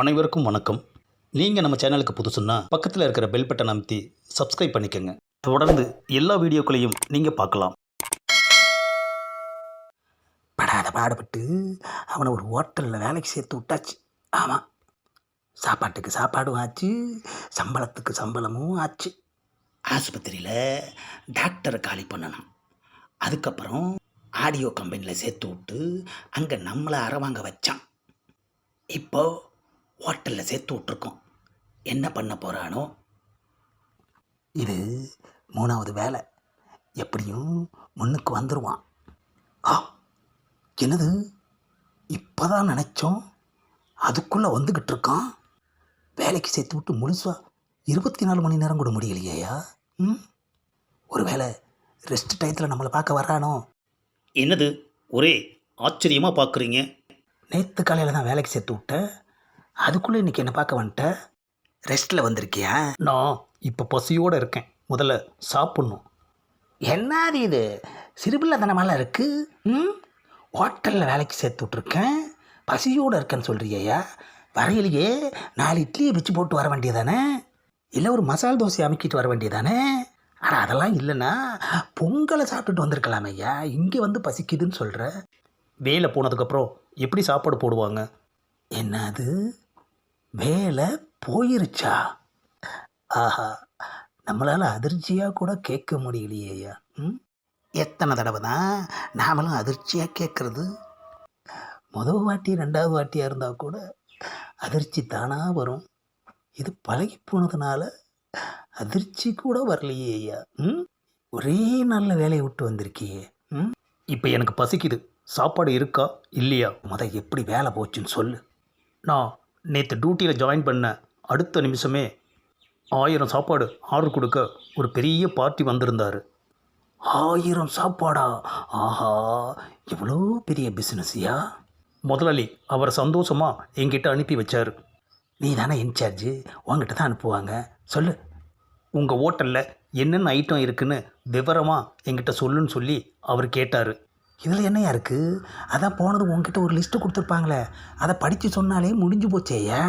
அனைவருக்கும் வணக்கம். நீங்கள் நம்ம சேனலுக்கு புதுசுன்னா பக்கத்தில் இருக்கிற பெல் பட்டன் அமைத்தி சப்ஸ்கிரைப் பண்ணிக்கோங்க. தொடர்ந்து எல்லா வீடியோக்களையும் நீங்கள் பார்க்கலாம். படாத பாடுபட்டு அவனை ஒரு ஹோட்டலில் வேலைக்கு சேர்த்து விட்டாச்சு. ஆமாம் சாப்பாட்டுக்கு சாப்பாடும் ஆச்சு சம்பளத்துக்கு சம்பளமும் ஆச்சு. ஆஸ்பத்திரியில் டாக்டரை காலி பண்ணணும். அதுக்கப்புறம் ஆடியோ கம்பெனியில் சேர்த்து விட்டு அங்கே நம்மளை அறவாங்க வச்சான். இப்போ ஹோட்டலில் சேர்த்து விட்ருக்கோம் என்ன பண்ண போகிறானோ இது மூணாவது வேலை. எப்படியும் முன்னுக்கு வந்துடுவான் ஆ என்னது? இப்போதான் நினச்சோம். அதுக்குள்ளே வந்துக்கிட்டு இருக்கான். வேலைக்கு சேர்த்து விட்டு முழுசா இருபத்தி நாலு மணி நேரம் கூட முடியலையா ம்? ஒருவேளை ரெஸ்ட் டயத்தில் நம்மளை பார்க்க வர்றானோ? என்னது? ஒரே ஆச்சரியமாக பார்க்குறீங்க நேற்று காலையில் தான் வேலைக்கு சேர்த்து விட்டேன். அதுக்குள்ளே இன்னைக்கு என்ன பார்க்க வந்துட்ட? ரெஸ்ட்டில் வந்திருக்கியா? நான் இப்போ பசியோடு இருக்கேன். முதல்ல சாப்பிட்ணும். என்னது இது? சிறுபிள்ளைத்தனமெல்லாம் இருக்கு? ம்? ஹோட்டலில் வேலைக்கு சேர்த்து விட்ருக்கேன் பசியோடு இருக்கேன்னு சொல்கிறியா வரையிலேயே நாலு இட்லியை வச்சு போட்டு வர வேண்டியதானே? இல்லை ஒரு மசால் தோசை அமைக்கிட்டு வர வேண்டியதானே? ஆனால் அதெல்லாம் இல்லைன்னா பொங்கலை சாப்பிட்டுட்டு வந்திருக்கலாம் ஐயா இங்கே வந்து பசிக்குதுன்னு சொல்கிற வேலை போனதுக்கப்புறம் எப்படி சாப்பாடு போடுவாங்க? என்னது? வேலை போயிருச்சா? ஆஹா நம்மளால் அதிர்ச்சியாக கூட கேட்க முடியலையேயா ம்? எத்தனை தடவை தான் நாமளும் அதிர்ச்சியாக கேட்குறது? முதல் வாட்டி ரெண்டாவது வாட்டியாக இருந்தால் கூட அதிர்ச்சி தானாக வரும். இது பழகி போனதுனால அதிர்ச்சி கூட வரலையே ஐயா. ம்? ஒரே நல்ல வேலையை விட்டு வந்திருக்கியே. ம்? இப்போ எனக்கு பசிக்குது. சாப்பாடு இருக்கா? இல்லையா? முத எப்படி வேலை போச்சுன்னு சொல்லு. நான் நேற்று டியூட்டியில் ஜாயின் பண்ண அடுத்த நிமிஷமே ஆயிரம் சாப்பாடு ஆர்டர் கொடுக்க ஒரு பெரிய பார்ட்டி வந்திருந்தார். ஆயிரம் சாப்பாடா? ஆஹா எவ்வளோ பெரிய பிஸ்னஸ்யா முதலாளி அவர் சந்தோஷமாக என்கிட்ட அனுப்பி வச்சார். நீ தானே இன்சார்ஜு உங்ககிட்ட தான் அனுப்புவாங்க. சொல்லு. உங்கள் ஹோட்டலில் என்னென்ன ஐட்டம் இருக்குன்னு விவரமாக என்கிட்ட சொல்லுன்னு சொல்லி அவர் கேட்டார். இதில் என்னையா இருக்குது அதான் போனது உங்ககிட்ட ஒரு லிஸ்ட்டு கொடுத்துருப்பாங்களே. அதை படித்து சொன்னாலே முடிஞ்சு போச்சேயா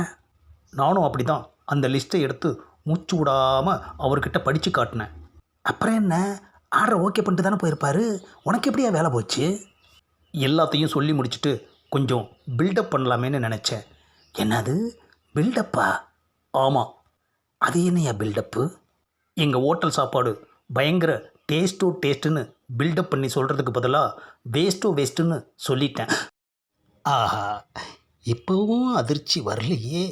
நானும் அப்படி தான் அந்த லிஸ்ட்டை எடுத்து மூச்சு விடாமல் அவர்கிட்ட படித்து காட்டினேன். அப்புறம் என்ன? ஆர்டரை ஓகே பண்ணிட்டு தானே போயிருப்பார்? உனக்கு எப்படியா வேலை போச்சு? எல்லாத்தையும் சொல்லி முடிச்சுட்டு கொஞ்சம் பில்டப் பண்ணலாமேன்னு நினச்சேன். என்னது? பில்டப்பா ஆமாம் அது என்னையா பில்டப்பு எங்கள் ஹோட்டல் சாப்பாடு பயங்கர டேஸ்ட்டோ டேஸ்ட்டுன்னு பில்டப் பண்ணி சொல்கிறதுக்கு பதிலாக வேஸ்ட்டு வேஸ்ட்டுன்னு சொல்லிட்டேன். ஆஹா இப்போவும் அதிர்ச்சி வரலையே.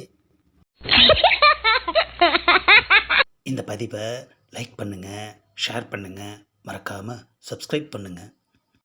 இந்த பதிவை லைக் பண்ணுங்கள் ஷேர் பண்ணுங்கள் மறக்காமல் சப்ஸ்கிரைப் பண்ணுங்கள்